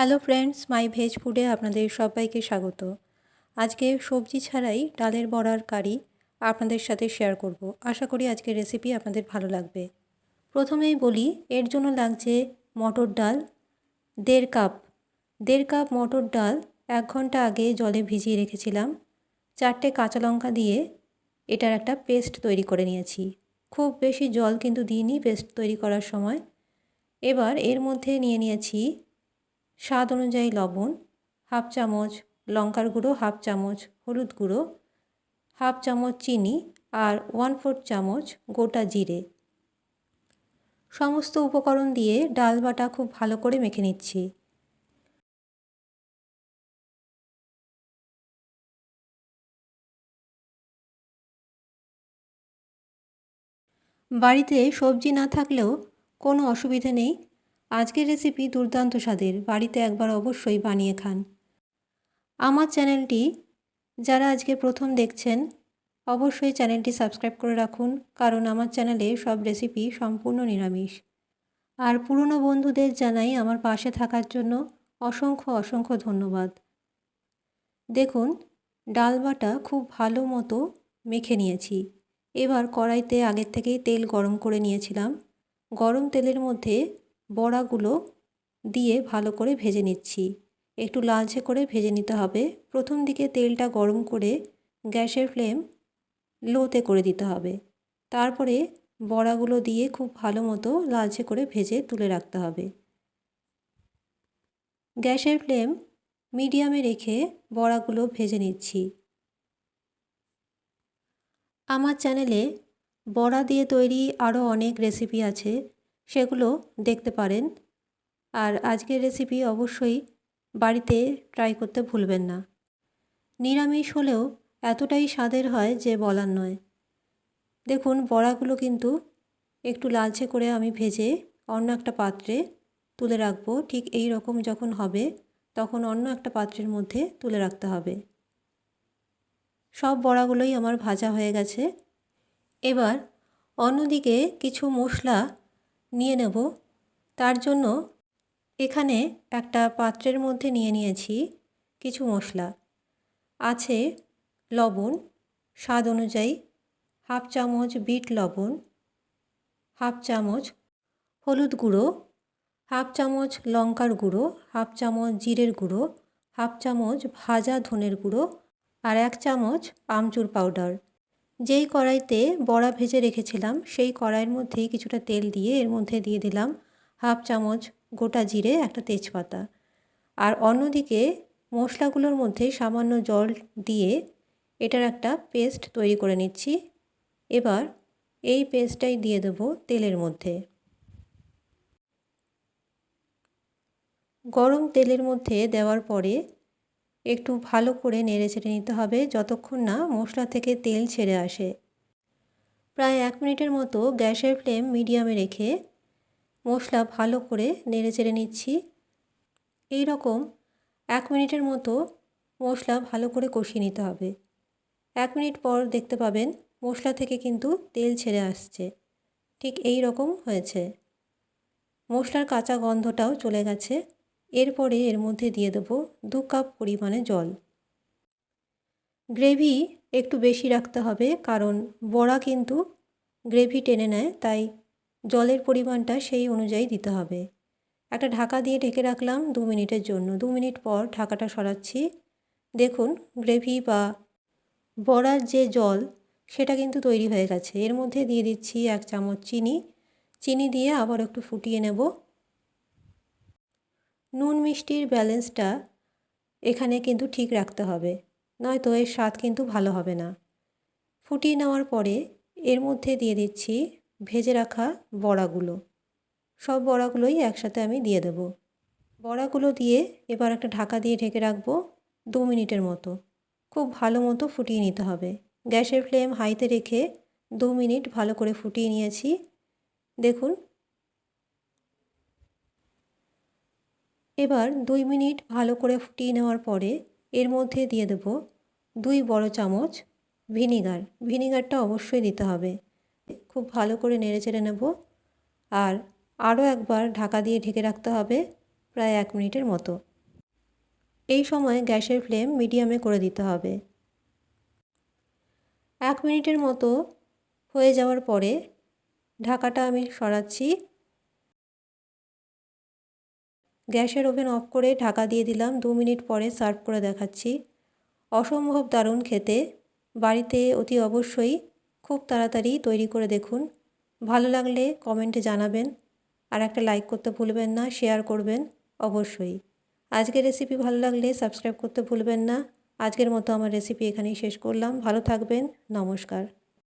Hello friends মাই veg ফুডে আপনাদের সবাইকে স্বাগত। আজকে সবজি ছাড়াই ডালের বড়ার কারি আপনাদের সাথে শেয়ার করব। আশা করি আজকের রেসিপি আপনাদের ভালো লাগবে। প্রথমেই বলি, এর জন্য লাগছে মটর ডাল, দেড় কাপ। দেড় কাপ মটর ডাল এক ঘণ্টা আগে জলে ভিজিয়ে রেখেছিলাম। চারটে কাঁচা লঙ্কা দিয়ে এটার একটা পেস্ট তৈরি করে নিয়েছি। খুব বেশি জল কিন্তু দিইনি পেস্ট তৈরি করার সময়। এবার এর মধ্যে নিয়ে নিয়েছি স্বাদ অনুযায়ী লবণ, হাফ চামচ লঙ্কার গুঁড়ো, হাফ চামচ হলুদ গুঁড়ো, হাফ চামচ চিনি আর ওয়ান ফোর্থ চামচ গোটা জিরে। সমস্ত উপকরণ দিয়ে ডাল বাটা খুব ভালো করে মেখে নিচ্ছি। বাড়িতে সবজি না থাকলেও কোনো অসুবিধে নেই। আজকের রেসিপি দুর্দান্ত স্বাদের। বাড়িতে একবার অবশ্যই বানিয়ে খান। আমার চ্যানেলটি যারা আজকে প্রথম দেখছেন, অবশ্যই চ্যানেলটি সাবস্ক্রাইব করে রাখুন, কারণ আমার চ্যানেলে সব রেসিপি সম্পূর্ণ নিরামিষ। আর পুরনো বন্ধুদের জানাই আমার পাশে থাকার জন্য অসংখ্য অসংখ্য ধন্যবাদ। দেখুন, ডাল বাটা খুব ভালো মতো মেখে নিয়েছি। এবার কড়াইতে আগের থেকেই তেল গরম করে নিয়েছিলাম। গরম তেলের মধ্যে বড়াগুলো দিয়ে ভালো করে ভেজে নিচ্ছি। একটু লালচে করে ভেজে নিতে হবে। প্রথম দিকে তেলটা গরম করে গ্যাসের ফ্লেম লোতে করে দিতে হবে। তারপরে বড়াগুলো দিয়ে খুব ভালো মতো লালচে করে ভেজে তুলে রাখতে হবে। গ্যাসের ফ্লেম মিডিয়ামে রেখে বড়াগুলো ভেজে নিচ্ছি। আমার চ্যানেলে বড়া দিয়ে তৈরি আরও অনেক রেসিপি আছে। সেগুলো দেখতে পারেন। আর আজকের রেসিপি অবশ্যই বাড়িতে ট্রাই করতে ভুলবেন না। নিরামিষ হলেও এতটাই স্বাদের হয় যে বলার নয়। দেখুন, বড়াগুলো কিন্তু একটু লালচে করে আমি ভেজে অন্য একটা পাত্রে তুলে রাখব। ঠিক এই রকম যখন হবে, তখন অন্য একটা পাত্রের মধ্যে তুলে রাখতে হবে। সব বড়াগুলোই আমার ভাজা হয়ে গেছে। এবার অন্যদিকে কিছু মশলা নিয়ে নেব। তার জন্য এখানে একটা পাত্রের মধ্যে নিয়ে নিয়েছি কিছু মশলা। আছে লবণ, স্বাদ অনুযায়ী হাফ চামচ বিট লবণ, হাফ চামচ হলুদ গুঁড়ো, হাফ চামচ লঙ্কার গুঁড়ো, হাফ চামচ জিরের গুঁড়ো, হাফ চামচ ভাজা ধনের গুঁড়ো আর এক চামচ আমচুর পাউডার। যেই কড়াইতে বড়া ভেজে রেখেছিলাম, সেই কড়াইয়ের মধ্যেই কিছুটা তেল দিয়ে এর মধ্যে দিয়ে দিলাম হাফ চামচ গোটা জিরে, একটা তেজপাতা। আর অন্যদিকে মশলাগুলোর মধ্যে সামান্য জল দিয়ে এটার একটা পেস্ট তৈরি করে নিচ্ছি। এবার এই পেস্টটাই দিয়ে দেবো তেলের মধ্যে। গরম তেলের মধ্যে দেওয়ার পরে একটু ভালো করে নেড়ে ছেড়ে নিতে হবে যতক্ষণ না মশলা থেকে তেল ছেড়ে আসে। প্রায় এক মিনিটের মতো গ্যাসের ফ্লেম মিডিয়ামে রেখে মশলা ভালো করে নেড়ে চেড়ে নিচ্ছি। এই রকম এক মিনিটের মতো মশলা ভালো করে কষিয়ে নিতে হবে। এক মিনিট পর দেখতে পাবেন মশলা থেকে কিন্তু তেল ছেড়ে আসছে। ঠিক এই রকম হয়েছে। মশলার কাঁচা গন্ধটাও চলে গেছে। এরপরে এর মধ্যে দিয়ে দেবো দু কাপ পরিমাণে জল। গ্রেভি একটু বেশি রাখতে হবে, কারণ বড়া কিন্তু গ্রেভি টেনে নেয়, তাই জলের পরিমাণটা সেই অনুযায়ী দিতে হবে। একটা ঢাকা দিয়ে ঢেকে রাখলাম দু মিনিটের জন্য। দু মিনিট পর ঢাকাটা সরাচ্ছি। দেখুন, গ্রেভি বা বড়ার যে জল, সেটা কিন্তু তৈরি হয়ে গেছে। এর মধ্যে দিয়ে দিচ্ছি এক চামচ চিনি। চিনি দিয়ে আবার একটু ফুটিয়ে নেব। নুন মিষ্টির ব্যালেন্সটা এখানে কিন্তু ঠিক রাখতে হবে, নয়তো এর স্বাদ কিন্তু ভালো হবে না। ফুটিয়ে নেওয়ার পরে এর মধ্যে দিয়ে দিচ্ছি ভেজে রাখা বড়াগুলো। সব বড়াগুলোই একসাথে আমি দিয়ে দেব। বড়াগুলো দিয়ে এবার একটা ঢাকা দিয়ে ঢেকে রাখব দু মিনিটের মতো। খুব ভালো মতো ফুটিয়ে নিতে হবে। গ্যাসের ফ্লেম হাইতে রেখে দু মিনিট ভালো করে ফুটিয়ে নিয়েছি। দেখুন এবার দুই মিনিট ভালো করে ফুটিয়ে নেওয়ার পরে এর মধ্যে দিয়ে দেব দুই বড় চামচ ভিনিগার। ভিনিগারটা অবশ্যই দিতে হবে। খুব ভালো করে নেড়ে চেড়ে নেব আর আরও একবার ঢাকা দিয়ে ঢেকে রাখতে হবে প্রায় এক মিনিটের মতো। এই সময় গ্যাসের ফ্লেম মিডিয়ামে করে দিতে হবে। এক মিনিটের মতো হয়ে যাওয়ার পরে ঢাকাটা আমি সরাচ্ছি। গ্যাসের ওভেন অফ করে ঢাকা দিয়ে দিলাম দু মিনিট পরে সার্ভ করে দেখাচ্ছি। অসম্ভব দারুণ খেতে। বাড়িতে অতি অবশ্যই খুব তাড়াতাড়ি তৈরি করে দেখুন। ভালো লাগলে কমেন্টে জানাবেন আর একটা লাইক করতে ভুলবেন না, শেয়ার করবেন অবশ্যই। আজকের রেসিপি ভালো লাগলে সাবস্ক্রাইব করতে ভুলবেন না। আজকের মতো আমার রেসিপি এখানেই শেষ করলাম। ভালো থাকবেন, নমস্কার।